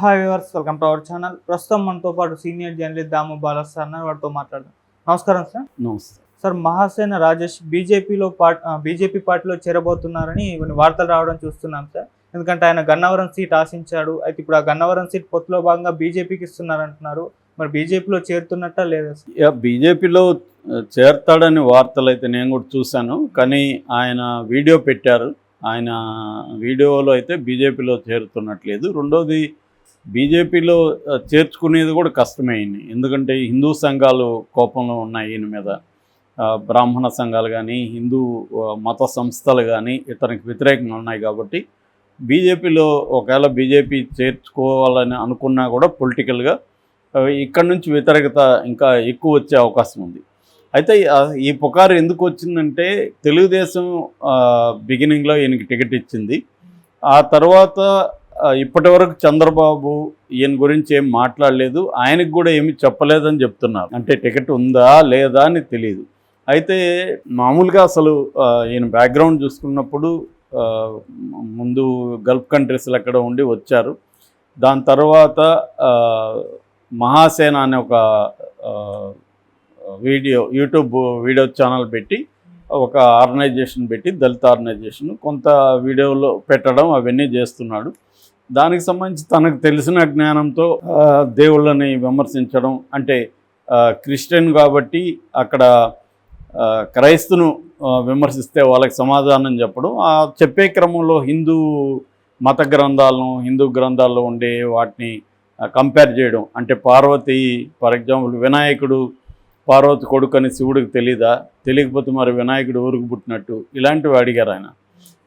Hi viewers welcome to our channel ప్రస్తుతం మనతో పాటు senior journalist Damu Balas sir ఉన్నారు. వారితో మాట్లాడదాం. నమస్కారం సార్. నమస్తే. సార్ మహాసేన రాజేష్ బీజేపీలో పార్ట్ బీజేపీ పార్టీలో చేరబోతున్నారని కొన్ని వార్తలు రావడం చూస్తున్నాం సార్. ఎందుకంటే ఆయన గన్నవరం సీట్ ఆశించాడు. అయితే ఇప్పుడు ఆ గన్నవరం సీట్ పొత్తులో భాగంగా బీజేపీకి ఇస్తున్నారంటున్నారు. మరి బీజేపీలో చేరుతున్నట్టా లేదా బీజేపీలో చేరతాడని వార్తలు అయితే నేను కూడా చూశాను. కానీ ఆయన వీడియో పెట్టారు. ఆయన వీడియోలో అయితే బీజేపీలో చేరుతున్నట్లేదు. రెండోది బీజేపీలో చేర్చుకునేది కూడా కష్టమే ఎందుకంటే హిందూ సంఘాలు కోపంలో ఉన్నాయి ఈయన మీద. బ్రాహ్మణ సంఘాలు కానీ హిందూ మత సంస్థలు కానీ ఇతనికి వ్యతిరేకంగా ఉన్నాయి కాబట్టి బీజేపీలో ఒకవేళ బీజేపీ చేర్చుకోవాలని అనుకున్నా కూడా పొలిటికల్గా ఇక్కడ నుంచి వ్యతిరేకత ఇంకా ఎక్కువ వచ్చే అవకాశం ఉంది. అయితే ఈ పుకారు ఎందుకు వచ్చిందంటే తెలుగుదేశం బిగినింగ్లో ఈయనకి టికెట్ ఇచ్చింది. ఆ తర్వాత ఇప్పటి వరకు చంద్రబాబు ఈయన గురించి ఏం మాట్లాడలేదు. ఆయనకు కూడా ఏమి చెప్పలేదని చెప్తున్నారు. అంటే టికెట్ ఉందా లేదా అని తెలియదు అయితే మామూలుగా అసలు ఈయన బ్యాక్గ్రౌండ్ చూసుకున్నప్పుడు ముందు గల్ఫ్ కంట్రీస్లో ఎక్కడ ఉండి వచ్చారు. దాని తర్వాత మహాసేన అనే ఒక వీడియో యూట్యూబ్ వీడియో ఛానల్ పెట్టి ఒక ఆర్గనైజేషన్ పెట్టి దళిత ఆర్గనైజేషన్ కొంత వీడియోలో పెట్టడం అవన్నీ చేస్తున్నాడు. దానికి సంబంధించి తనకు తెలిసిన జ్ఞానంతో దేవుళ్ళని విమర్శించడం అంటే క్రిస్టియన్ కాబట్టి అక్కడ క్రైస్తును విమర్శిస్తే వాళ్ళకి సమాధానం చెప్పడం. ఆ చెప్పే క్రమంలో హిందూ మత గ్రంథాలను హిందూ గ్రంథాల్లో ఉండే వాటిని కంపేర్ చేయడం. అంటే పార్వతి ఫర్ ఎగ్జాంపుల్ వినాయకుడు పార్వతి కొడుకు అని శివుడికి తెలీదా? తెలియకపోతే మరి వినాయకుడు ఊరుకు పుట్టినట్టు? ఇలాంటివి అడిగారు ఆయన.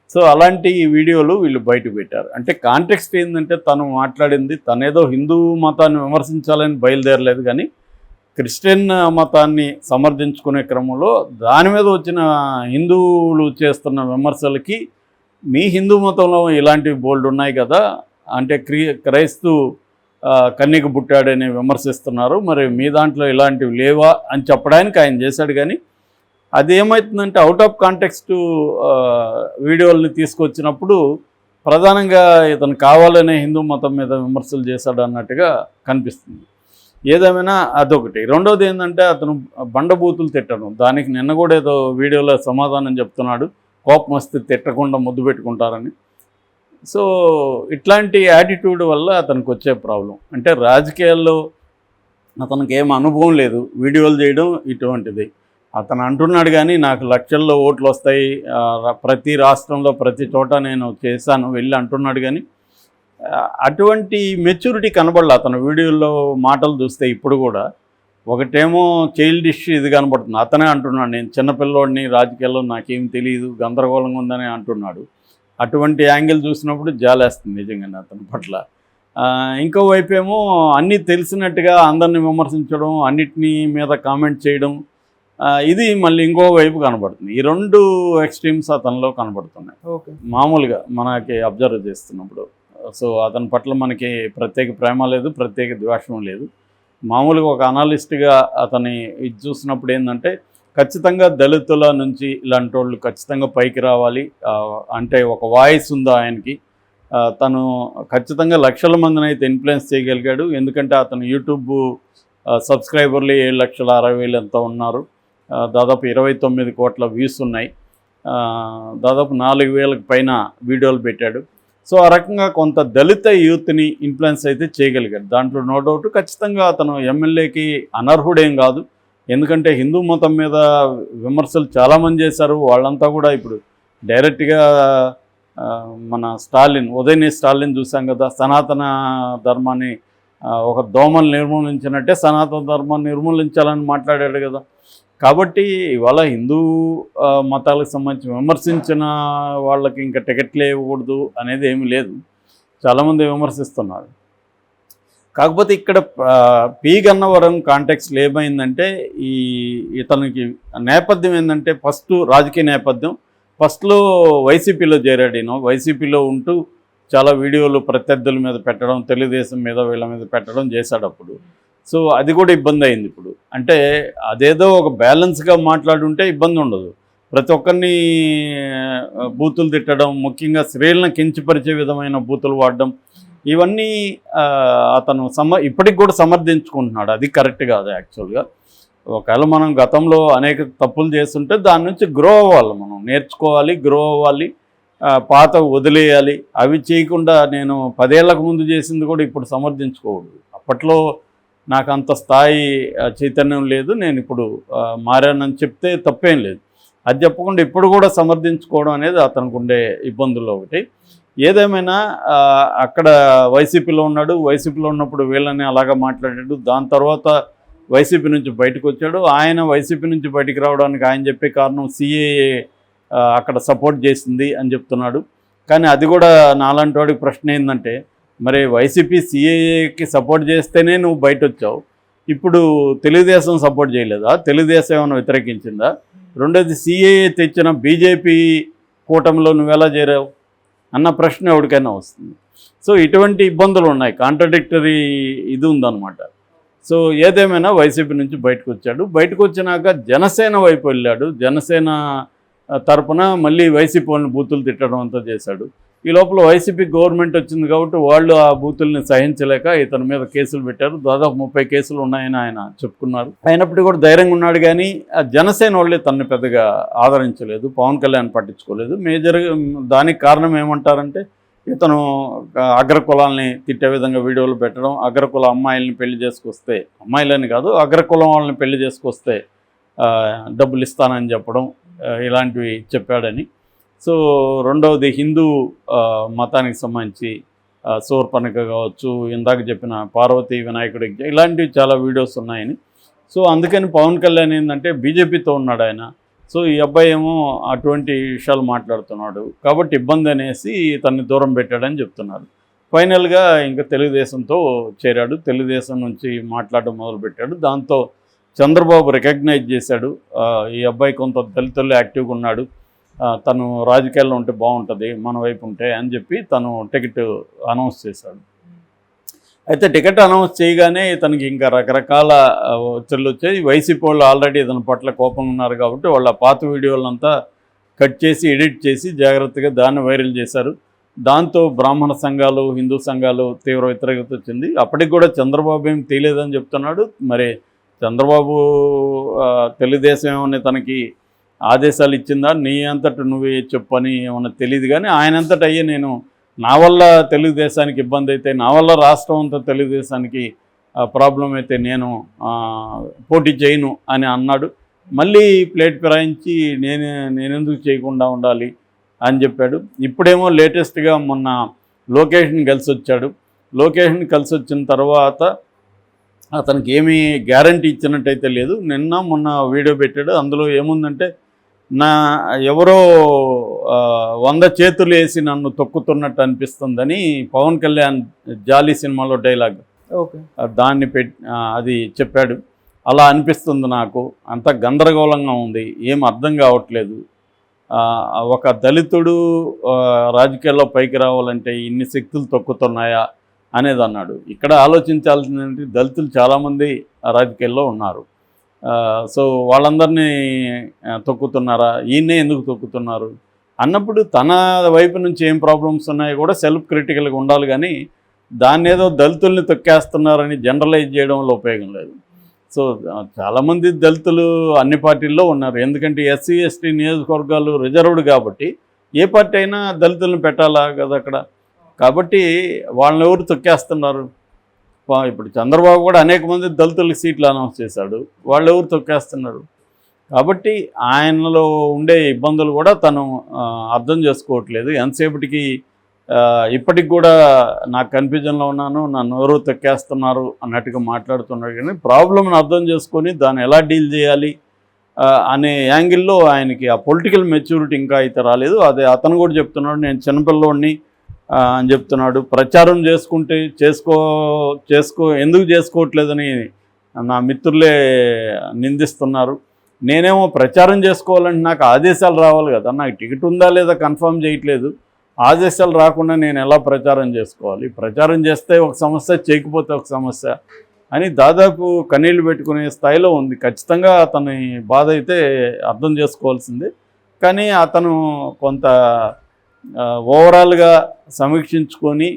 సో అలాంటి వీడియోలు వీళ్ళు బయట పెట్టారు. అంటే కాంటెక్స్ట్ ఏంటంటే తను మాట్లాడింది తనేదో హిందూ మతాన్ని విమర్శించాలని బయలుదేరలేదు కానీ క్రిస్టియన్ మతాన్ని సమర్థించుకునే క్రమంలో దాని మీద వచ్చిన హిందువులు చేస్తున్న విమర్శలకి మీ హిందూ మతంలో ఇలాంటివి బోల్డ్ ఉన్నాయి కదా అంటే క్రీ క్రైస్తు ఆ, పుట్టాడని విమర్శిస్తున్నారు. మరి మీ దాంట్లో ఇలాంటివి లేవా అని చెప్పడానికి ఆయన చేశాడు కానీ అది ఏమవుతుందంటే అవుట్ ఆఫ్ కాంటెక్స్ట్ వీడియోల్ని తీసుకొచ్చినప్పుడు ప్రధానంగా ఇతను కావాలనే హిందూ మతం మీద విమర్శలు చేశాడు అన్నట్టుగా కనిపిస్తుంది. ఏదేమైనా అదొకటి. రెండోది ఏంటంటే అతను బండబూతులు తిట్టడం. దానికి నిన్న కూడా ఏదో వీడియోలో సమాధానం చెప్తున్నాడు. కోపం వస్తే తిట్టకుండా ముద్దు పెట్టుకుంటారని. సో ఇట్లాంటి యాటిట్యూడ్ వల్ల అతనికి వచ్చే ప్రాబ్లం అంటే రాజకీయాల్లో అతనికి ఏం అనుభవం లేదు. వీడియోలు చేయడం ఇటువంటిది. అతను అంటున్నాడు కానీ నాకు లక్షల్లో ఓట్లు వస్తాయి. ప్రతి రాష్ట్రంలో ప్రతి చోట నేను చేశాను వెళ్ళి అంటున్నాడు కానీ అటువంటి మెచ్యూరిటీ కనబడలే. అతను వీడియోలో మాటలు చూస్తే ఇప్పుడు కూడా ఒకటేమో చైల్డిష్ ఇది కనబడుతుంది. అతనే అంటున్నాడు నేను చిన్నపిల్లోడిని రాజకీయాల్లో నాకేం తెలియదు గందరగోళంగా ఉందని అంటున్నాడు. అటువంటి యాంగిల్ చూసినప్పుడు జాలేస్తుంది నిజంగానే అతని పట్ల. ఇంకోవైపు ఇంకో వైపు ఏమో అన్నీ తెలిసినట్టుగా అందరిని విమర్శించడం అన్నిటినీ మీద కామెంట్ చేయడం ఇది మళ్ళీ ఇంకో వైపు కనబడుతుంది. ఈ రెండు ఎక్స్ట్రీమ్స్ అతనిలో కనబడుతున్నాయి. ఓకే. మామూలుగా మనకి అబ్జర్వ్ చేస్తున్నప్పుడు. సో అతని పట్ల మనకి ప్రత్యేక ప్రేమ లేదు ప్రత్యేక ద్వేషం లేదు. మామూలుగా ఒక అనలిస్ట్గా అతని ఇది చూసినప్పుడు ఏంటంటే ఖచ్చితంగా దళితుల నుంచి ఇలాంటి వాళ్ళు ఖచ్చితంగా పైకి రావాలి. అంటే ఒక వాయిస్ ఉందా ఆయనకి? తను ఖచ్చితంగా లక్షల మందిని అయితే ఇన్ఫ్లుయెన్స్ చేయగలిగాడు. ఎందుకంటే అతను యూట్యూబ్ సబ్స్క్రైబర్లు ఏడు లక్షల అరవై వేలు ఎంత ఉన్నారు. దాదాపు ఇరవై తొమ్మిది కోట్ల వ్యూస్ ఉన్నాయి. దాదాపు నాలుగు వేలకు పైన వీడియోలు పెట్టాడు. సో ఆ రకంగా కొంత దళిత యూత్ని ఇన్ఫ్లుయెన్స్ అయితే చేయగలిగాడు. దాంట్లో నో డౌట్ ఖచ్చితంగా అతను ఎమ్మెల్యేకి అనర్హుడేం కాదు. ఎందుకంటే హిందూ మతం మీద విమర్శలు చాలామంది చేశారు. వాళ్ళంతా కూడా ఇప్పుడు డైరెక్ట్గా మన స్టాలిన్ ఉదయని స్టాలిన్ చూసాం కదా. సనాతన ధర్మాన్ని ఒక దోమను నిర్మూలించినట్టే సనాతన ధర్మాన్ని నిర్మూలించాలని మాట్లాడాడు కదా. కాబట్టి ఇవాళ హిందూ మతాలకు సంబంధించి విమర్శించిన వాళ్ళకి ఇంకా టికెట్లు ఇవ్వకూడదు అనేది ఏమీ లేదు. చాలామంది విమర్శిస్తున్నారు. కాకపోతే ఇక్కడ పి గన్నవరం కాంటెక్స్లో ఏమైందంటే ఈ ఇతనికి నేపథ్యం ఏంటంటే ఫస్ట్ రాజకీయ నేపథ్యం ఫస్ట్లో వైసీపీలో చేరాడు ఈయన. వైసీపీలో ఉంటూ చాలా వీడియోలు ప్రత్యర్థుల మీద పెట్టడం తెలుగుదేశం మీద వీళ్ళ మీద పెట్టడం చేశాడు అప్పుడు. సో అది కూడా ఇబ్బంది అయింది ఇప్పుడు. అంటే అదేదో ఒక బ్యాలెన్స్గా మాట్లాడుంటే ఇబ్బంది ఉండదు. ప్రతి ఒక్కరిని బూతులు తిట్టడం ముఖ్యంగా స్త్రీలను కించపరిచే విధమైన బూతులు వాడడం ఇవన్నీ అతను సమ ఇప్పటికి కూడా సమర్థించుకుంటున్నాడు. అది కరెక్ట్ కాదు యాక్చువల్గా ఒకవేళ మనం గతంలో అనేక తప్పులు చేస్తుంటే దాని నుంచి గ్రో అవ్వాలి మనం. నేర్చుకోవాలి గ్రో అవ్వాలి పాత వదిలేయాలి. అవి చేయకుండా నేను పదేళ్ళకు ముందు చేసింది కూడా ఇప్పుడు సమర్థించుకోకూడదు. అప్పట్లో నాకు అంత స్థాయి చైతన్యం లేదు. నేను ఇప్పుడు మారానని చెప్తే తప్పేం లేదు. అది చెప్పకుండా ఇప్పుడు కూడా సమర్థించుకోవడం అనేది అతనికి ఉండే ఇబ్బందుల్లో ఒకటి. ఏదేమైనా అక్కడ వైసీపీలో ఉన్నాడు. వైసీపీలో ఉన్నప్పుడు వీళ్ళని అలాగా మాట్లాడాడు. దాని తర్వాత వైసీపీ నుంచి బయటకు వచ్చాడు. ఆయన వైసీపీ నుంచి బయటికి రావడానికి ఆయన చెప్పే కారణం సిఏఏ అక్కడ సపోర్ట్ చేసింది అని చెప్తున్నాడు. కానీ అది కూడా నాలాంటి వాడికి ప్రశ్న ఏంటంటే మరి వైసీపీ సిఏఏకి సపోర్ట్ చేస్తేనే నువ్వు బయట వచ్చావు ఇప్పుడు తెలుగుదేశం సపోర్ట్ చేయలేదా? తెలుగుదేశం ఏమైనా వ్యతిరేకించిందా? రెండోది సిఏఏ తెచ్చిన బీజేపీ కూటమిలో నువ్వు ఎలా చేరావు? అన్న ప్రశ్న ఎవరికైనా వస్తుంది. సో ఇటువంటి ఇబ్బందులు ఉన్నాయి. కాంట్రడిక్టరీ ఇది ఉందన్నమాట. సో ఏదేమైనా వైసీపీ నుంచి బయటకు వచ్చాడు బయటకు వచ్చినాక జనసేన వైపు వెళ్ళాడు. జనసేన తరపున మళ్ళీ వైసీపీ వాళ్ళని బూతులు తిట్టడం అంతా చేశాడు. ఈ లోపల వైసీపీ గవర్నమెంట్ వచ్చింది కాబట్టి వాళ్ళు ఆ బూతుల్ని సహించలేక ఇతని మీద కేసులు పెట్టారు. దాదాపు ముప్పై కేసులు ఉన్నాయని ఆయన చెప్పుకున్నారు. అయినప్పటికీ కూడా ధైర్యంగా ఉన్నాడు కానీ ఆ జనసేన వాళ్ళే తనని పెద్దగా ఆదరించలేదు పవన్ కళ్యాణ్ పట్టించుకోలేదు. మేజర్ దానికి కారణం ఏమంటారంటే ఇతను అగ్రకులాల్ని తిట్టే విధంగా వీడియోలు పెట్టడం అగ్రకుల అమ్మాయిల్ని పెళ్ళి చేసుకొస్తే అమ్మాయిలని కాదు అగ్రకులం వాళ్ళని పెళ్ళి చేసుకొస్తే డబ్బులు ఇస్తానని చెప్పడం ఇలాంటివి చెప్పాడని సో రెండవది హిందూ మతానికి సంబంధించి శూర్పణక కావచ్చు ఇందాక చెప్పిన పార్వతి వినాయకుడి ఇలాంటివి చాలా వీడియోస్ ఉన్నాయని. సో అందుకని పవన్ కళ్యాణ్ ఏంటంటే బీజేపీతో ఉన్నాడు ఆయన. సో ఈ అబ్బాయి ఏమో అటువంటి విషయాలు మాట్లాడుతున్నాడు. కాబట్టి ఇబ్బంది అనేసి తన్ని దూరం పెట్టాడని చెప్తున్నారు. ఫైనల్గా ఇంకా తెలుగుదేశంతో చేరాడు. తెలుగుదేశం నుంచి మాట్లాడడం మొదలుపెట్టాడు. దాంతో చంద్రబాబు రికగ్నైజ్ చేశాడు. ఈ అబ్బాయి కొంత దళితుల్లో యాక్టివ్గా ఉన్నాడు. తను రాజకీయాల్లో ఉంటే బాగుంటుంది మన వైపు ఉంటే అని చెప్పి తను టికెట్ అనౌన్స్ చేశాడు. అయితే టికెట్ అనౌన్స్ చేయగానే ఇతనికి ఇంకా రకరకాల ఒత్తిళ్ళు వచ్చాయి. వైసీపీ వాళ్ళు ఆల్రెడీ ఇతని పట్ల కోపంగా ఉన్నారు కాబట్టి వాళ్ళ పాత వీడియోలంతా కట్ చేసి ఎడిట్ చేసి జాగ్రత్తగా దాన్ని వైరల్ చేశారు. దాంతో బ్రాహ్మణ సంఘాలు హిందూ సంఘాలు తీవ్ర వ్యతిరేకత వచ్చింది. అప్పటికి కూడా చంద్రబాబు ఏం తెలియదని చెప్తున్నాడు. మరి చంద్రబాబు తెలుగుదేశం ఏమని తనకి ఆదేశాలు ఇచ్చిందా? నీ అంతట నువ్వే చెప్పు అని ఏమన్నా తెలియదు కానీ ఆయన అంతట అయ్యే నేను నా వల్ల తెలుగుదేశానికి ఇబ్బంది అయితే నా వల్ల రాష్ట్రం అంతా తెలుగుదేశానికి ప్రాబ్లం అయితే నేను పోటీ చేయను అని అన్నాడు. మళ్ళీ ప్లేట్ ఫిరాయించి నేనే నేనెందుకు చేయకుండా ఉండాలి అని చెప్పాడు. ఇప్పుడేమో లేటెస్ట్గా మొన్న లొకేషన్ కలిసి వచ్చాడు లొకేషన్ కలిసి వచ్చిన తర్వాత అతనికి ఏమీ గ్యారంటీ ఇచ్చినట్టయితే లేదు. నిన్న మొన్న వీడియో పెట్టాడు. అందులో ఏముందంటే నా ఎవరో వంద చేతులు వేసి నన్ను తొక్కుతున్నట్టు అనిపిస్తుందని పవన్ కళ్యాణ్ జాలీ సినిమాలో డైలాగ్. దాన్ని పెట్ అది చెప్పాడు. అలా అనిపిస్తుంది నాకు. అంత గందరగోళంగా ఉంది. ఏం అర్థం కావట్లేదు. ఒక దళితుడు రాజకీయాల్లో పైకి రావాలంటే ఇన్ని శక్తులు తొక్కుతున్నాయా అనేది అన్నాడు ఇక్కడ ఆలోచించాల్సింది ఏంటి? దళితులు చాలామంది రాజకీయాల్లో ఉన్నారు. సో వాళ్ళందరినీ తొక్కుతున్నారా? ఈయన్నే ఎందుకు తొక్కుతున్నారు? అన్నప్పుడు తన వైపు నుంచి ఏం ప్రాబ్లమ్స్ ఉన్నాయో కూడా సెల్ఫ్ క్రిటికల్గా ఉండాలి కానీ దాన్ని ఏదో దళితుల్ని తొక్కేస్తున్నారని జనరలైజ్ చేయడంలో ఉపయోగం లేదు. సో చాలామంది దళితులు అన్ని పార్టీల్లో ఉన్నారు. ఎందుకంటే ఎస్సీ ఎస్టీ నియోజకవర్గాలు రిజర్వ్డ్ కాబట్టి ఏ పార్టీ అయినా దళితులను పెట్టాలా కదా అక్కడ? కాబట్టి వాళ్ళని ఎవరు తొక్కేస్తున్నారు? ఇప్పుడు చంద్రబాబు కూడా అనేక మంది దళితులకు సీట్లు అనౌన్స్ చేశాడు. వాళ్ళు ఎవరు తొక్కేస్తున్నారు? కాబట్టి ఆయనలో ఉండే ఇబ్బందులు కూడా తను అర్థం చేసుకోవట్లేదు. ఎంతసేపటికి ఇప్పటికి కూడా నాకు కన్ఫ్యూజన్లో ఉన్నాను నన్ను ఎవరు తొక్కేస్తున్నారు అన్నట్టుగా మాట్లాడుతున్నాడు. కానీ ప్రాబ్లంను అర్థం చేసుకొని దాన్ని ఎలా డీల్ చేయాలి అనే యాంగిల్లో ఆయనకి ఆ పొలిటికల్ మెచ్యూరిటీ ఇంకా అయితే రాలేదు. అదే అతను కూడా చెప్తున్నాడు నేను చిన్నపిల్లోడిని అని చెప్తున్నాడు. ప్రచారం చేసుకుంటే చేసుకో చేసుకో ఎందుకు చేసుకోవట్లేదని నా మిత్రులే నిందిస్తున్నారు. నేనేమో ప్రచారం చేసుకోవాలంటే నాకు ఆదేశాలు రావాలి కదా. నాకు టికెట్ ఉందా లేదా కన్ఫర్మ్ చేయట్లేదు. ఆదేశాలు రాకుండా నేను ఎలా ప్రచారం చేసుకోవాలి? ప్రచారం చేస్తే ఒక సమస్య చేయకపోతే ఒక సమస్య అని దాదాపు కన్నీళ్ళు పెట్టుకునే స్థాయిలో ఉంది. ఖచ్చితంగా అతని బాధ అయితే అర్థం చేసుకోవాల్సిందే. కానీ అతను కొంత ఓవరాల్గా సమీక్షించుకొని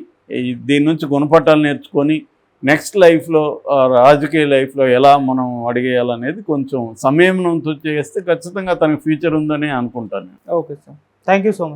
దీని నుంచి గుణపట్టాలు నేర్చుకొని నెక్స్ట్ లైఫ్లో రాజకీయ లైఫ్లో ఎలా మనం అడిగేయాలనేది కొంచెం సమయం చేస్తే ఖచ్చితంగా తనకి ఫ్యూచర్ ఉందని అనుకుంటాను okay sir thank you so much